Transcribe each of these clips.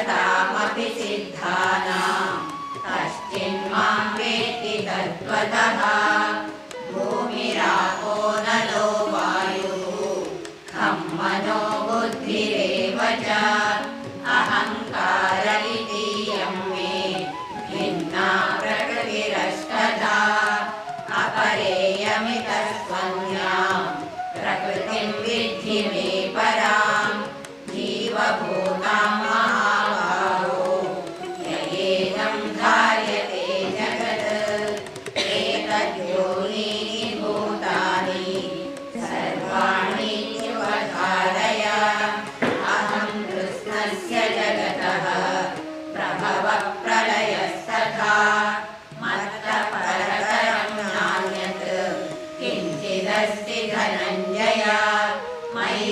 यततामपि सिद्धानां कश्चिन्मां वेत्ति तत्त्वतः भूमिरापो नलो वायुः खं मनो बुद्धिरेव च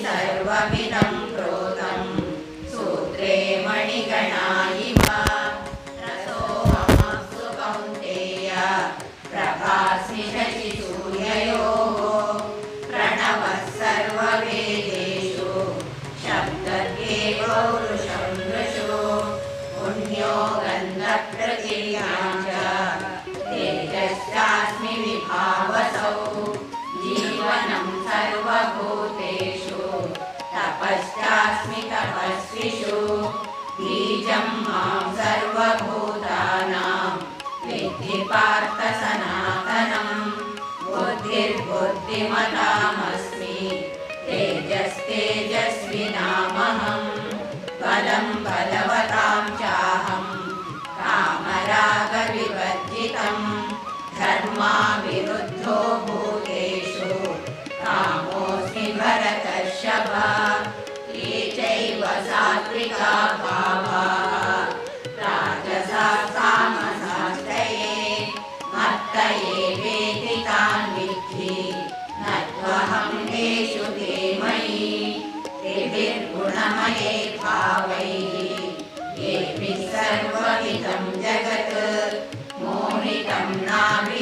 मयि तपश्चास्मि तपस्विषु बीजं मां सर्वभूतानां सनातनम् बुद्धिर्बुद्धिमतामस्मि तेजस्तेजस्विनामहं। बलं बलवतां चाहं कामरागविवर्जितं। धर्माविरुद्धो भूतेषु कामोऽस्मि भरतर्षभ सात्विका भावाः राजसास्तामसास्तये मत्त एवेति तान् विद्धि न त्वहं तेषु ते मयि त्रिभिर्गुणमये भावैः येभिः सर्वमिदं जगत् मोहितं नाभिजानाति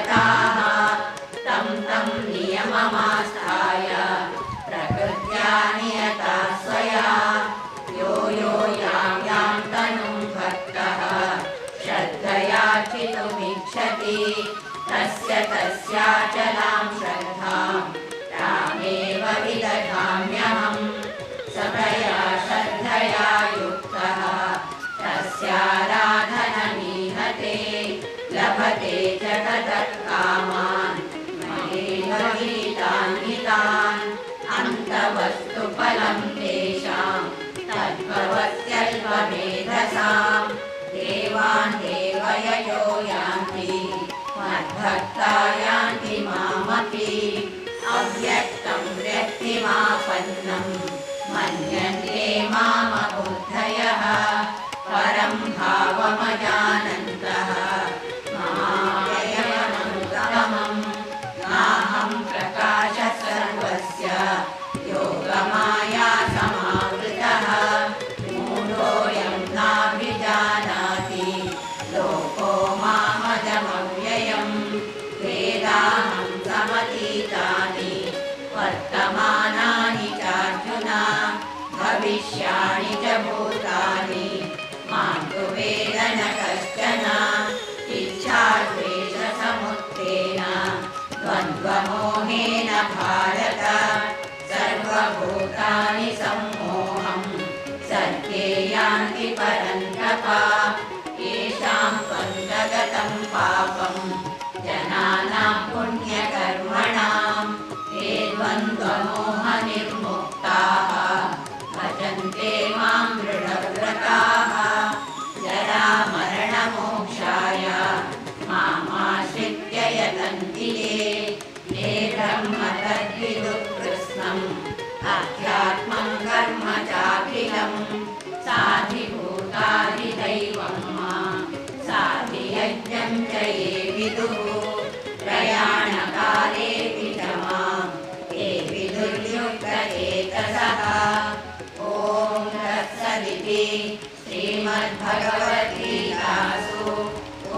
Satan. लभते च ततः कामान् मयेव गीतान् हितान् अन्तवस्तुफलं तेषां। तद्भवत्यल्पमेधसां देवान् देवययो यान्ति। मद्भक्ता यान्ति भविष्याणि च भूः चाखिलम् साधिभूताधिदैवं मा साधियज्ञं च ये विदुः प्रयाणकालेऽपि च मां ये विदुर्युक्तचेतसः। ॐ तत्सदिति श्रीमद्भगवद्गीतासु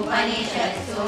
उपनिषत्सु